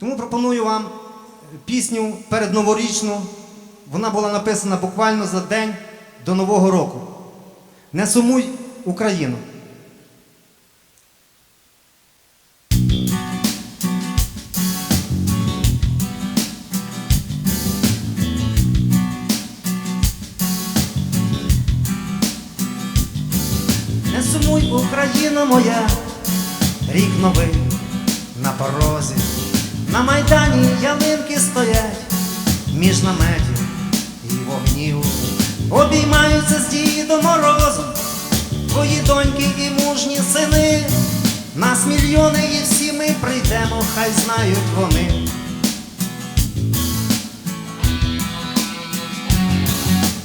Тому пропоную вам пісню передноворічну. Вона була написана буквально за день до Нового року. Не сумуй Україну. Не сумуй, Україна моя, рік новий на порозі, на майдані ялинки стоять, між наметів і вогнів, обіймаються з Дідом Морозом, твої доньки і мужні сини, нас мільйони, і всі ми прийдемо, хай знають вони.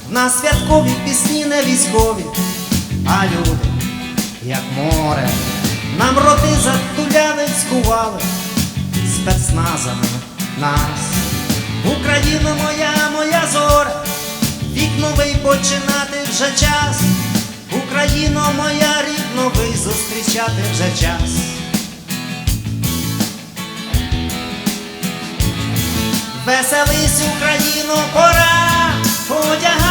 В нас святкові пісні не військові, а люди, як море, нам роти затуляли, скували спецназами нас. Україна моя, моя зоря, вік новий починати вже час. Україно моя, рік новий зустрічати вже час. Веселись, Україно, пора одягати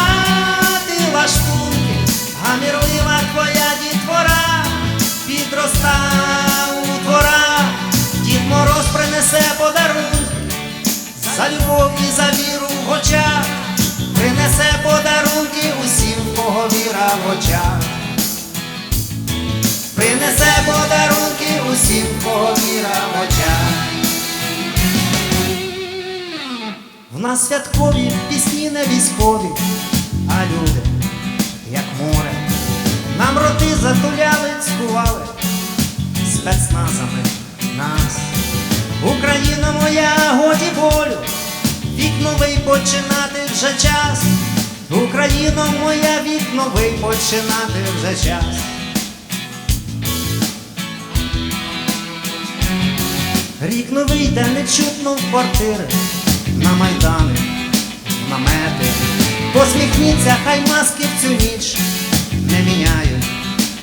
віра в очах. Принесе подарунки усім, кого в очах. В нас святкові пісні не військові, а люди, як море, нам роти затуляли, цькували спецназами нас. Україна моя, годі болю, вік новий починати вже час. Україна моя, вік новий починати вже час. Рік новий, не чутно в квартири, на майдани, в намети. Посміхніться, хай маски в цю ніч не міняють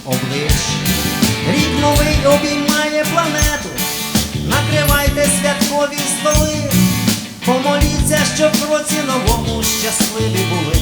облич. Рік новий обіймає планету, накривайте святкові столи, помоліться, щоб в році новому щасливі були.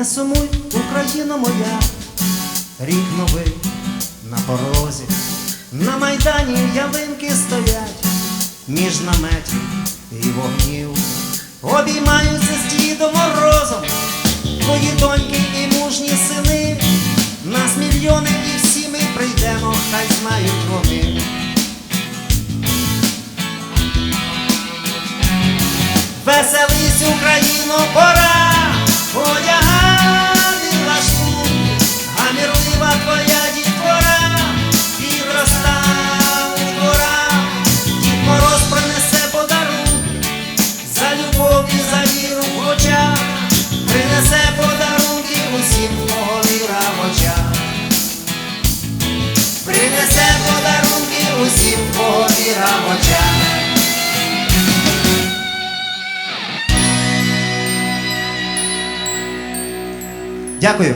Не сумуй, Україна моя, рік новий на порозі, на майдані ялинки стоять, між наметів і вогнів, обіймаються з Дідом Морозом, твої доньки і мужні сини, нас мільйони і всі ми прийдемо, хай знають вони. Веселись, Україно, Дякую.